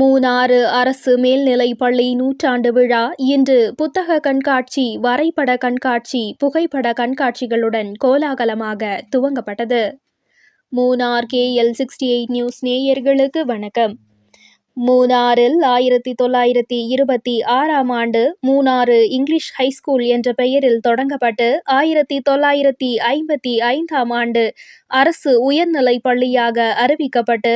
மூணாறு அரசு மேல்நிலைப்பள்ளி நூற்றாண்டு விழா. இன்று புத்தக கண்காட்சி வரைபட கண்காட்சி புகைப்பட கண்காட்சிகளுடன் கோலாகலமாக துவங்கப்பட்டது. Munnar KL sixty eight news நேயர்களுக்கு வணக்கம். மூணாறில் ஆயிரத்தி தொள்ளாயிரத்தி இருபத்தி ஆறாம் ஆண்டு மூணாறு இங்கிலீஷ் ஹைஸ்கூல் என்ற பெயரில் தொடங்கப்பட்டு ஆயிரத்தி தொள்ளாயிரத்தி ஐம்பத்தி ஐந்தாம் ஆண்டு அரசு உயர்நிலைப் பள்ளியாக அறிவிக்கப்பட்டு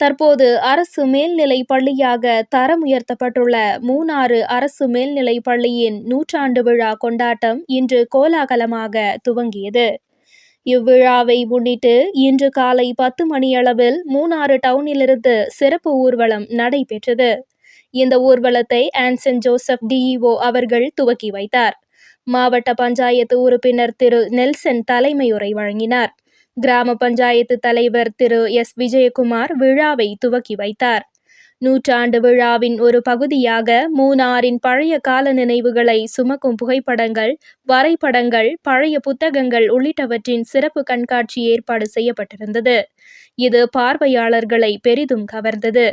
தற்போது அரசு மேல்நிலை பள்ளியாக தரம் உயர்த்தப்பட்டுள்ள மூணாறு அரசு மேல்நிலை பள்ளியின் நூற்றாண்டு விழா கொண்டாட்டம் இன்று கோலாகலமாக துவங்கியது. இவ்விழாவை முன்னிட்டு இன்று காலை பத்து மணியளவில் மூணாறு டவுனிலிருந்து சிறப்பு ஊர்வலம் நடைபெற்றது. இந்த ஊர்வலத்தை ஆன்சன் ஜோசப் டிஇஓ அவர்கள் துவக்கி வைத்தார். மாவட்ட பஞ்சாயத்து உறுப்பினர் திரு நெல்சன் தலைமையுரை வழங்கினார். கிராம பஞ்சாயத்து தலைவர் திரு எஸ். விஜயகுமார் விழாவை துவக்கி வைத்தார். நூற்றாண்டு விழாவின் ஒரு பகுதியாக மூனாரின் பழைய கால நினைவுகளை சுமக்கும் புகைப்படங்கள் வரைபடங்கள் பழைய புத்தகங்கள் உள்ளிட்டவற்றின் சிறப்பு கண்காட்சி ஏற்பாடு செய்யப்பட்டிருந்தது. இது பார்வையாளர்களை பெரிதும் கவர்ந்தது.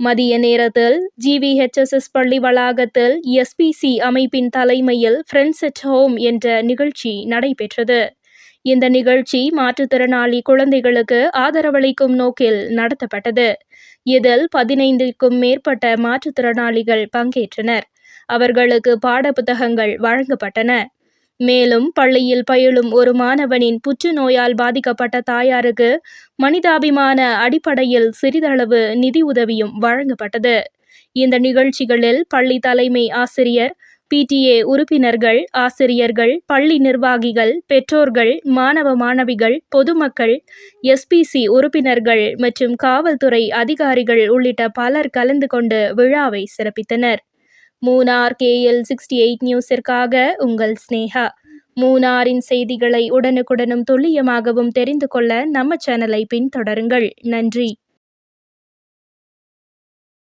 மதிய நேரத்தில் ஜிவிஹெச்எஸ்எஸ் பள்ளி வளாகத்தில் எஸ்பிசி அமைப்பின் தலைமையில் ஃப்ரெண்ட்ஸ் அட் ஹோம் என்ற நிகழ்ச்சி நடைபெற்றது. இந்த நிகழ்ச்சி மாற்றுத்திறனாளி குழந்தைகளுக்கு ஆதரவளிக்கும் நோக்கில் நடத்தப்பட்டது. இதில் பதினைந்துக்கும் மேற்பட்ட மாற்றுத்திறனாளிகள் பங்கேற்றனர். அவர்களுக்கு பாடப்புத்தகங்கள் வழங்கப்பட்டன. மேலும் பள்ளியில் பயிலும் ஒரு மாணவனின் புற்றுநோயால் பாதிக்கப்பட்ட தாயாருக்கு மனிதாபிமான அடிப்படையில் சிறிதளவு நிதி உதவியும் வழங்கப்பட்டது. இந்த நிகழ்ச்சிகளில் பள்ளி தலைமை ஆசிரியர் பிடிஏ உறுப்பினர்கள் ஆசிரியர்கள் பள்ளி நிர்வாகிகள் பெற்றோர்கள் மாணவ மாணவிகள் பொதுமக்கள் எஸ்பிசி உறுப்பினர்கள் மற்றும் காவல்துறை அதிகாரிகள் உள்ளிட்ட பலர் கலந்து கொண்டு விழாவை சிறப்பித்தனர். மூனார் கேஎல் சிக்ஸ்டி எயிட் நியூஸிற்காக உங்கள் ஸ்னேகா. மூனாரின் செய்திகளை உடனுக்குடனும் துல்லியமாகவும் தெரிந்து கொள்ள நம்ம சேனலை பின்தொடருங்கள். நன்றி.